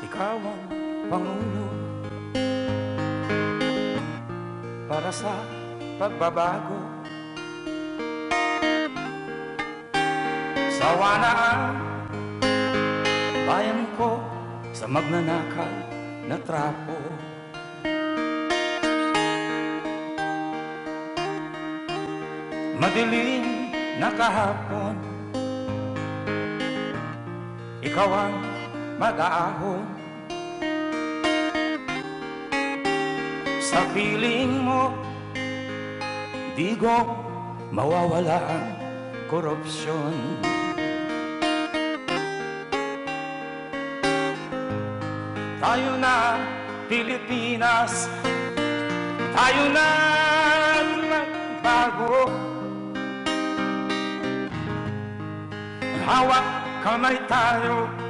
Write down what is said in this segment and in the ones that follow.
Ikaw ang Pangulo. Para sa pagbabago. Sawa na ang bayan ko Sa magnanakaw na trapo. Madilim na kahapon. Ikaw ang mag-aahon Sa piling mo Di ko mawawala ang korupsyon. Tayo na Pilipinas Tayo na magbago Hawak kamay tayo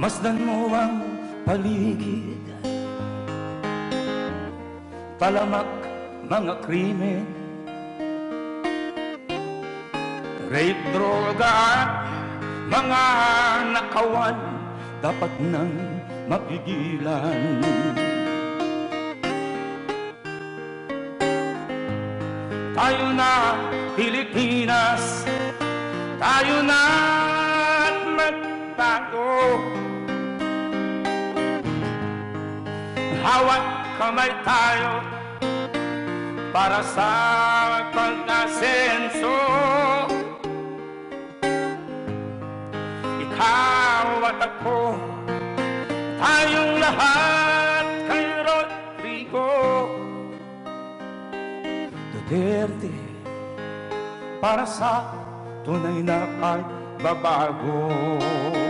Masdan mo ang paligid. Talamak mga krimen Rape, droga at mga nakawan Dapat nang mapigilan. Tayo na Pilipinas. Tayo na at magbago Hawak kamay tayo para sa pag-asenso. Ikaw at ako, tayong lahat kay Rodrigo. Duterte para sa tunay na pagbabago. Ikaw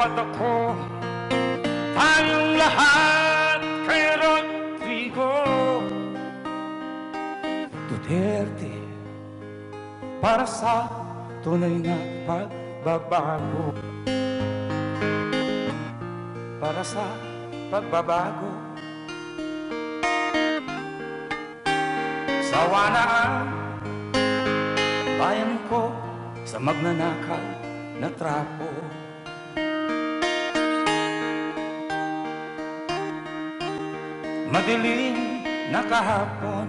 at ako Tayong lahat kay Rodrigo. Duterte Para sa tunay na pagbabago. Para sa pagbabago. Sawa na ang bayan ko Sa magnanakaw na trapo Madilim na kahapon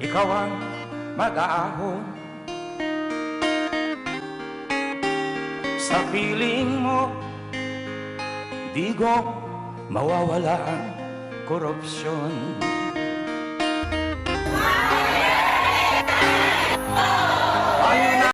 Ikaw ang mag-aahon Sa piling mo Di ko mawawala ang korupsyon Oh!